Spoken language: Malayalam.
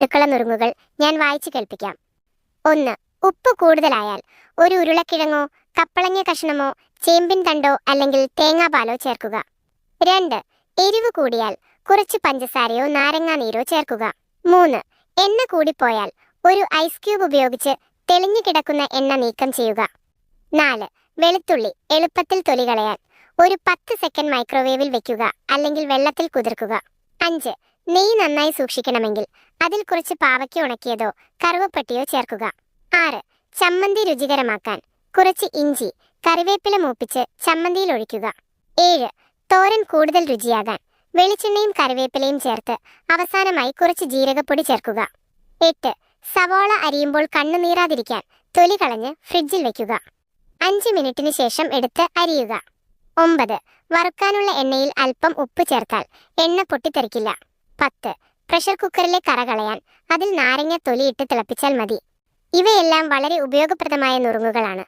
അടുക്കള നുറുങ്ങുകൾ ഞാൻ വായിച്ചു കേൾപ്പിക്കാം. ഒന്ന് ഉപ്പ് കൂടുതലായാൽ ഒരു ഉരുളക്കിഴങ്ങോ കപ്പളങ്ങ കഷ്ണമോ ചേമ്പിൻ തണ്ടോ അല്ലെങ്കിൽ തേങ്ങാപാലോ ചേർക്കുക. രണ്ട് എരിവ് കൂടിയാൽ കുറച്ച് പഞ്ചസാരയോ നാരങ്ങാ നീരോ ചേർക്കുക. മൂന്ന് എണ്ണ കൂടിപ്പോയാൽ ഒരു ഐസ് ക്യൂബ് ഉപയോഗിച്ച് തെളിഞ്ഞു കിടക്കുന്ന എണ്ണ നീക്കം ചെയ്യുക. നാല് വെളുത്തുള്ളി എളുപ്പത്തിൽ തൊലി കളയാൻ ഒരു പത്ത് സെക്കൻഡ് മൈക്രോവേവിൽ വെക്കുക അല്ലെങ്കിൽ വെള്ളത്തിൽ കുതിർക്കുക. അഞ്ച് നെയ്യ് നന്നായി സൂക്ഷിക്കണമെങ്കിൽ അതിൽ കുറച്ച് പാവയ്ക്ക ഉണക്കിയതോ കറുവപ്പട്ടിയോ ചേർക്കുക. ആറ്. ചമ്മന്തി രുചികരമാക്കാൻ കുറച്ച് ഇഞ്ചി കറിവേപ്പില മൂപ്പിച്ച് ചമ്മന്തിയിൽ ഒഴിക്കുക. ഏഴ്. തോരൻ കൂടുതൽ രുചിയാകാൻ വെളിച്ചെണ്ണയും കറിവേപ്പിലയും ചേർത്ത് അവസാനമായി കുറച്ച് ജീരകപ്പൊടി ചേർക്കുക. എട്ട്. സവാള അരിയുമ്പോൾ കണ്ണു നീറാതിരിക്കാൻ തൊലി കളഞ്ഞ് ഫ്രിഡ്ജിൽ വെക്കുക. അഞ്ച് മിനിറ്റിന് ശേഷം എടുത്ത് അരിയുക. ഒമ്പത്. വറുക്കാനുള്ള എണ്ണയിൽ അല്പം ഉപ്പ് ചേർത്താൽ എണ്ണ പൊട്ടിത്തെറിക്കില്ല. പത്ത്. പ്രഷർ കുക്കറിലെ കറ കളയാൻ. അതിൽ നാരങ്ങ തൊലിയിട്ട് തിളപ്പിച്ചാൽ മതി. ഇവയെല്ലാം വളരെ ഉപയോഗപ്രദമായ നുറുങ്ങുകളാണ്.